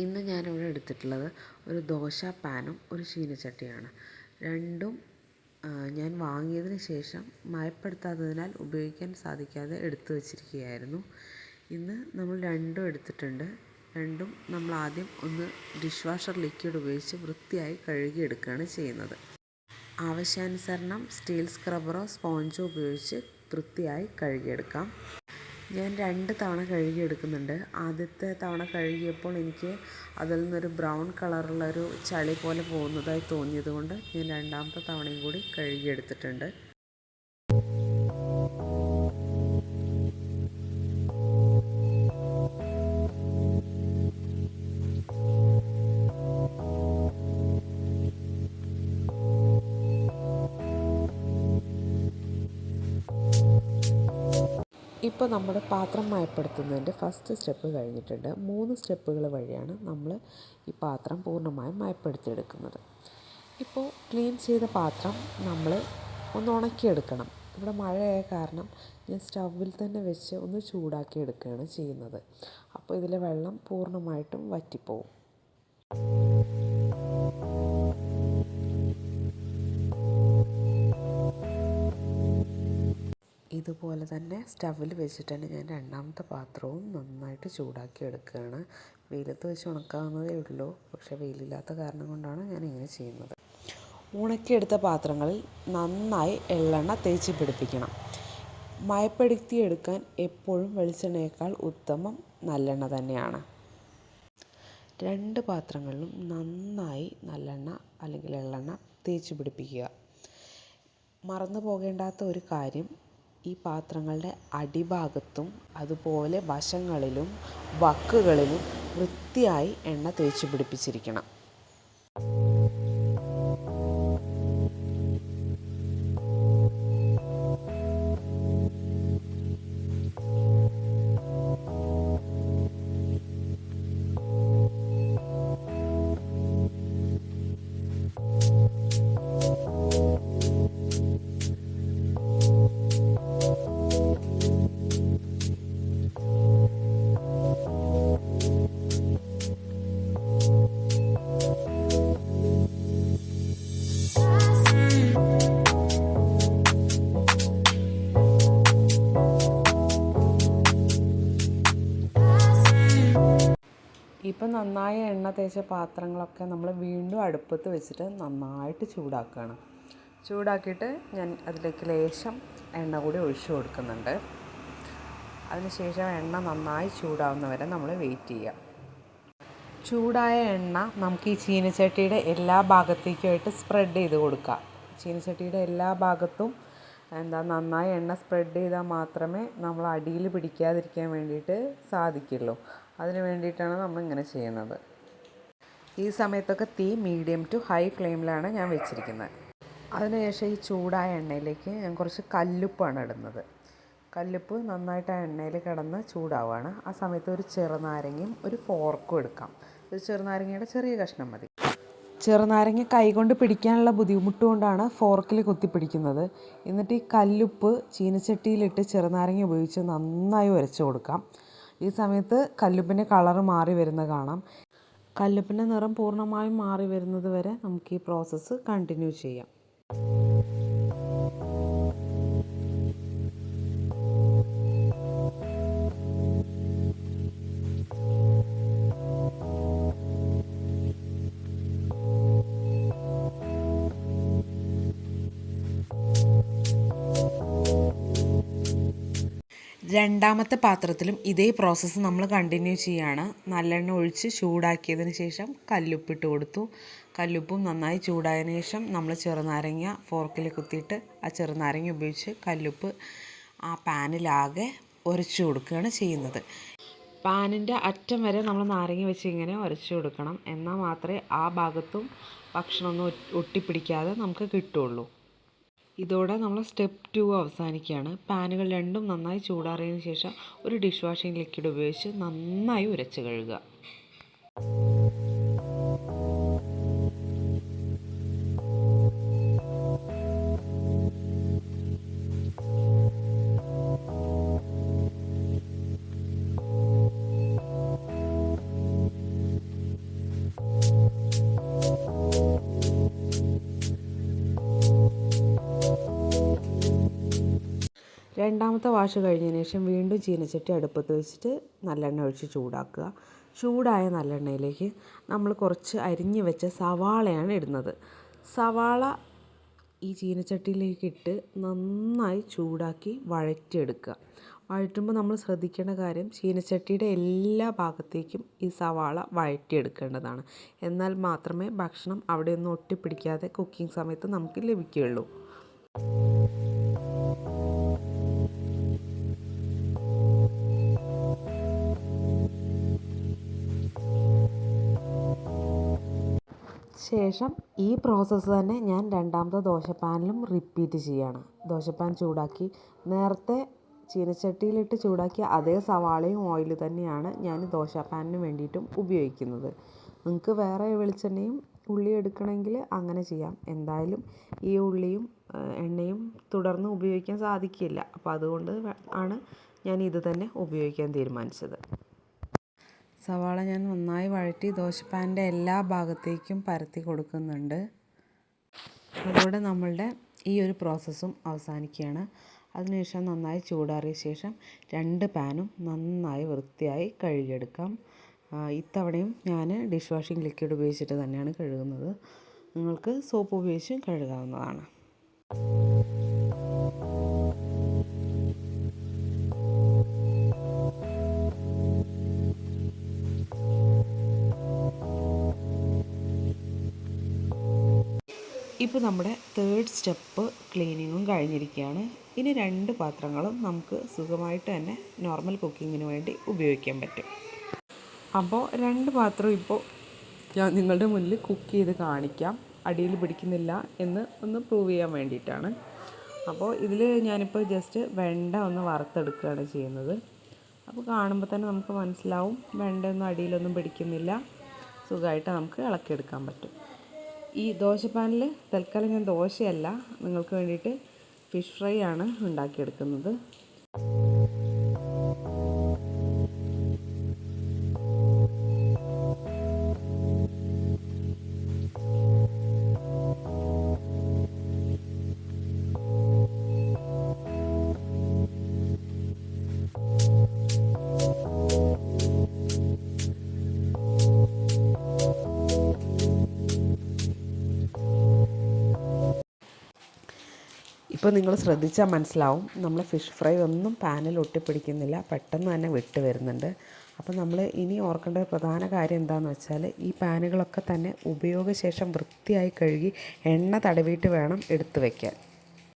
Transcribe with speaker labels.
Speaker 1: ഇന്ന് ഞാനിവിടെ എടുത്തിട്ടുള്ളത് ഒരു ദോശ പാനും ഒരു ചീനച്ചട്ടിയാണ് രണ്ടും ഞാൻ വാങ്ങിയതിന് ശേഷം മയപ്പെടുത്താത്തതിനാൽ ഉപയോഗിക്കാൻ സാധിക്കാതെ എടുത്തു വച്ചിരിക്കുകയായിരുന്നു. ഇന്ന് നമ്മൾ രണ്ടും എടുത്തിട്ടുണ്ട്. രണ്ടും നമ്മൾ ആദ്യം ഒന്ന് ഡിഷ് വാഷർ ലിക്വിഡ് ഉപയോഗിച്ച് വൃത്തിയായി കഴുകിയെടുക്കുകയാണ് ചെയ്യുന്നത്. ആവശ്യാനുസരണം സ്റ്റീൽ സ്ക്രബറോ സ്പോഞ്ചോ ഉപയോഗിച്ച് വൃത്തിയായി കഴുകിയെടുക്കാം. ഞാൻ രണ്ട് തവണ കഴുകിയെടുക്കുന്നുണ്ട് ആദ്യത്തെ തവണ കഴുകിയപ്പോൾ എനിക്ക് അതിൽ നിന്നൊരു ബ്രൗൺ കളറുള്ളൊരു ചളി പോലെ പോകുന്നതായി തോന്നിയത് കൊണ്ട് ഞാൻ രണ്ടാമത്തെ തവണയും കൂടി കഴുകിയെടുത്തിട്ടുണ്ട് ഇപ്പോൾ നമ്മുടെ പാത്രം മയപ്പെടുത്തുന്നതിന്റെ ഫസ്റ്റ് സ്റ്റെപ്പ് കഴിഞ്ഞിട്ടുണ്ട്. മൂന്ന് സ്റ്റെപ്പുകൾ വഴിയാണ് നമ്മൾ ഈ പാത്രം പൂർണമായും മയപ്പെടുത്തിയെടുക്കുന്നത്. ഇപ്പോൾ ക്ലീൻ ചെയ്ത പാത്രം നമ്മൾ ഒന്ന് ഉണക്കിയെടുക്കണം. ഇവിടെ മഴയായ കാരണം ഞാൻ സ്റ്റൗവിൽ തന്നെ വെച്ച് ഒന്ന് ചൂടാക്കി എടുക്കുകയാണ് ചെയ്യുന്നത്. അപ്പോൾ ഇതിലെ വെള്ളം പൂർണമായിട്ടും വറ്റിപ്പോവും. ഇതുപോലെ തന്നെ സ്റ്റവിൽ വെച്ചിട്ടാണ് ഞാൻ രണ്ടാമത്തെ പാത്രവും നന്നായിട്ട് ചൂടാക്കി എടുക്കുകയാണ് വെയിലത്ത് വെച്ച് ഉണക്കാവുന്നതേ ഉള്ളൂ. പക്ഷേ വെയിലില്ലാത്ത കാരണം കൊണ്ടാണ് ഞാൻ ഇങ്ങനെ ചെയ്യുന്നത്. ഉണക്കിയെടുത്ത പാത്രങ്ങളിൽ നന്നായി എള്ളെണ്ണ തേച്ച് പിടിപ്പിക്കണം. മയപ്പെടുത്തി എടുക്കാൻ എപ്പോഴും വെളിച്ചെണ്ണയേക്കാൾ ഉത്തമം നല്ലെണ്ണ തന്നെയാണ്. രണ്ട് പാത്രങ്ങളിലും നന്നായി നല്ലെണ്ണ അല്ലെങ്കിൽ എള്ളെണ്ണ തേച്ച് പിടിപ്പിക്കുക. മറന്നു പോകേണ്ടാത്ത ഒരു കാര്യം ഈ പാത്രങ്ങളുടെ അടിഭാഗത്തും അതുപോലെ വശങ്ങളിലും വക്കുകളിലും വൃത്തിയായി എണ്ണ തേച്ച് പിടിപ്പിച്ചിരിക്കണം ഇപ്പം നന്നായി എണ്ണ തേച്ച പാത്രങ്ങളൊക്കെ നമ്മൾ വീണ്ടും അടുപ്പത്ത് വെച്ചിട്ട് നന്നായിട്ട് ചൂടാക്കുകയാണ് ചൂടാക്കിയിട്ട് ഞാൻ അതിലേക്ക് ലേശം എണ്ണ കൂടി ഒഴിച്ചു കൊടുക്കുന്നുണ്ട്. അതിനുശേഷം എണ്ണ നന്നായി ചൂടാവുന്നവരെ നമ്മൾ വെയിറ്റ് ചെയ്യുക ചൂടായ എണ്ണ നമുക്ക് ഈ ചീനച്ചട്ടിയുടെ എല്ലാ ഭാഗത്തേക്കുമായിട്ട് സ്പ്രെഡ് ചെയ്ത് കൊടുക്കാം. ചീനച്ചട്ടിയുടെ എല്ലാ ഭാഗത്തും എന്താ നന്നായി എണ്ണ സ്പ്രെഡ് ചെയ്താൽ മാത്രമേ നമ്മൾ അടിയിൽ പിടിക്കാതിരിക്കാൻ വേണ്ടിയിട്ട് സാധിക്കുള്ളൂ. അതിന് വേണ്ടിയിട്ടാണ് നമ്മൾ ഇങ്ങനെ ചെയ്യുന്നത്. ഈ സമയത്തൊക്കെ തീ മീഡിയം ടു ഹൈ ഫ്ലെയിമിലാണ് ഞാൻ വെച്ചിരിക്കുന്നത്. അതിനുശേഷം ഈ ചൂടായ എണ്ണയിലേക്ക് ഞാൻ കുറച്ച് കല്ലുപ്പാണ് ഇടുന്നത്. കല്ലുപ്പ് നന്നായിട്ട് ആ എണ്ണയിൽ കിടന്ന് ചൂടാവുകയാണ്. ആ സമയത്ത് ഒരു ചെറുനാരങ്ങയും ഒരു ഫോർക്കും എടുക്കാം. ഒരു ചെറുനാരങ്ങയുടെ ചെറിയ കഷ്ണം മതി. ചെറുനാരങ്ങ കൈകൊണ്ട് പിടിക്കാനുള്ള ബുദ്ധിമുട്ട് കൊണ്ടാണ് ഫോർക്കിൽ കുത്തിപ്പിടിക്കുന്നത്. എന്നിട്ട് ഈ കല്ലുപ്പ് ചീനച്ചട്ടിയിലിട്ട് ചെറുനാരങ്ങ ഉപയോഗിച്ച് നന്നായി ഉരച്ചു കൊടുക്കാം. ഈ സമയത്ത് കല്ലുപ്പിന്റെ കളറ് മാറി വരുന്നത് കാണാം. കല്ലുപ്പിന്റെ നിറം പൂർണമായും മാറി വരുന്നത് വരെ നമുക്ക് ഈ പ്രോസസ്സ് കണ്ടിന്യൂ ചെയ്യാം. രണ്ടാമത്തെ പാത്രത്തിലും ഇതേ പ്രോസസ്സ് നമ്മൾ കണ്ടിന്യൂ ചെയ്യുകയാണ് നല്ലെണ്ണ ഒഴിച്ച് ചൂടാക്കിയതിന് ശേഷം കല്ലുപ്പിട്ട് കൊടുത്തു. കല്ലുപ്പും നന്നായി ചൂടായതിനു ശേഷം നമ്മൾ ചെറുനാരങ്ങ ഫോർക്കിൽ കുത്തിയിട്ട് ആ ചെറുനാരങ്ങ ഉപയോഗിച്ച് കല്ലുപ്പ് ആ പാനിലാകെ ഉരച്ചു കൊടുക്കുകയാണ് ചെയ്യുന്നത്. പാനിന്റെ അറ്റം വരെ നമ്മൾ നാരങ്ങ വെച്ച് ഇങ്ങനെ ഉരച്ചു കൊടുക്കണം. എന്നാൽ മാത്രമേ ആ ഭാഗത്തും ഭക്ഷണമൊന്നും ഒട്ടിപ്പിടിക്കാതെ നമുക്ക് കിട്ടുള്ളൂ ഇതോടെ നമ്മൾ സ്റ്റെപ്പ് ടു അവസാനിക്കുകയാണ്. പാനുകൾ രണ്ടും നന്നായി ചൂടാറിയതിന് ശേഷം ഒരു ഡിഷ് വാഷിംഗ് ലിക്വിഡ് ഉപയോഗിച്ച് നന്നായി ഉരച്ച് കഴുകുക. രണ്ടാമത്തെ വാഷ് കഴിഞ്ഞതിന് ശേഷം വീണ്ടും ചീനച്ചട്ടി അടുപ്പത്ത് വെച്ചിട്ട് നല്ലെണ്ണ ഒഴിച്ച് ചൂടാക്കുക. ചൂടായ നല്ലെണ്ണയിലേക്ക് നമ്മൾ കുറച്ച് അരിഞ്ഞു വെച്ച സവാളയാണ് ഇടുന്നത്. സവാള ഈ ചീനച്ചട്ടിയിലേക്ക് ഇട്ട് നന്നായി ചൂടാക്കി വഴറ്റിയെടുക്കുക. വഴറ്റുമ്പോൾ നമ്മൾ ശ്രദ്ധിക്കേണ്ട കാര്യം ചീനച്ചട്ടിയുടെ എല്ലാ ഭാഗത്തേക്കും ഈ സവാള വഴറ്റിയെടുക്കേണ്ടതാണ്. എന്നാൽ മാത്രമേ ഭക്ഷണം അവിടെയൊന്നും ഒട്ടിപ്പിടിക്കാതെ കുക്കിംഗ് സമയത്ത് നമുക്ക് ലഭിക്കുകയുള്ളൂ. ശേഷം ഈ പ്രോസസ്സ് തന്നെ ഞാൻ രണ്ടാമത്തെ ദോശപ്പാനിലും റിപ്പീറ്റ് ചെയ്യുകയാണ് ദോശപ്പാൻ ചൂടാക്കി നേരത്തെ ചീനച്ചട്ടിയിലിട്ട് ചൂടാക്കിയ അതേ സവാളയും ഓയിൽ തന്നെയാണ് ഞാൻ ദോശപ്പാനിന് വേണ്ടിയിട്ടും ഉപയോഗിക്കുന്നത്. നിങ്ങൾക്ക് വേറെ വെളിച്ചെണ്ണയും ഉള്ളി എടുക്കണമെങ്കിൽ അങ്ങനെ ചെയ്യാം. എന്തായാലും ഈ ഉള്ളിയും എണ്ണയും തുടർന്ന് ഉപയോഗിക്കാൻ സാധിക്കില്ല. അപ്പോൾ അതുകൊണ്ട് ആണ് ഞാൻ ഇത് തന്നെ ഉപയോഗിക്കാൻ തീരുമാനിച്ചത്. സവാള ഞാൻ നന്നായി വഴറ്റി ദോശപ്പാനിന്റെ എല്ലാ ഭാഗത്തേക്കും പരത്തി കൊടുക്കുന്നുണ്ട്. അതോടെ നമ്മളുടെ ഈ ഒരു പ്രോസസ്സും അവസാനിക്കുകയാണ്. അതിനുശേഷം നന്നായി ചൂടാറിയ ശേഷം രണ്ട് പാനും നന്നായി വൃത്തിയായി കഴുകിയെടുക്കാം. ഇത്തവണയും ഞാൻ ഡിഷ് വാഷിംഗ് ലിക്വിഡ് ഉപയോഗിച്ചിട്ട് തന്നെയാണ് കഴുകുന്നത്. നിങ്ങൾക്ക് സോപ്പ് ഉപയോഗിച്ചും കഴുകാവുന്നതാണ്. ഇപ്പോൾ നമ്മുടെ തേർഡ് സ്റ്റെപ്പ് ക്ലീനിങ്ങും കഴിഞ്ഞിരിക്കുകയാണ്. ഇനി രണ്ട് പാത്രങ്ങളും നമുക്ക് സുഖമായിട്ട് തന്നെ നോർമൽ കുക്കിങ്ങിന് വേണ്ടി ഉപയോഗിക്കാൻ പറ്റും. അപ്പോൾ രണ്ട് പാത്രം ഇപ്പോൾ ഞാൻ നിങ്ങളുടെ മുന്നിൽ കുക്ക് ചെയ്ത് കാണിക്കാം. അടിയിൽ പിടിക്കുന്നില്ല എന്ന് ഒന്ന് പ്രൂവ് ചെയ്യാൻ വേണ്ടിയിട്ടാണ്. അപ്പോൾ ഇതിൽ ഞാനിപ്പോൾ ജസ്റ്റ് വെണ്ട ഒന്ന് വറുത്തെടുക്കുകയാണ് ചെയ്യുന്നത്. അപ്പോൾ കാണുമ്പോൾ തന്നെ നമുക്ക് മനസ്സിലാവും വെണ്ടയൊന്നും അടിയിലൊന്നും പിടിക്കുന്നില്ല. സുഖമായിട്ട് നമുക്ക് ഇളക്കിയെടുക്കാൻ പറ്റും. ഈ ദോശപ്പാനിൽ തൽക്കാലം ഞാൻ ദോശയല്ല. നിങ്ങൾക്ക് വേണ്ടിയിട്ട് ഫിഷ് ഫ്രൈ ആണ് ഉണ്ടാക്കിയെടുക്കുന്നത്. ഇപ്പോൾ നിങ്ങൾ ശ്രദ്ധിച്ചാൽ മനസ്സിലാവും. നമ്മൾ ഫിഷ് ഫ്രൈ ഒന്നും പാനിൽ ഒട്ടിപ്പിടിക്കുന്നില്ല. പെട്ടെന്ന് തന്നെ വിട്ട് വരുന്നുണ്ട്. അപ്പോൾ നമ്മൾ ഇനി ഓർക്കേണ്ട പ്രധാന കാര്യം എന്താണെന്ന് വെച്ചാൽ ഈ പാനുകളൊക്കെ തന്നെ ഉപയോഗശേഷം വൃത്തിയായി കഴുകി എണ്ണ തടവിയിട്ട് വേണം എടുത്തു വയ്ക്കാൻ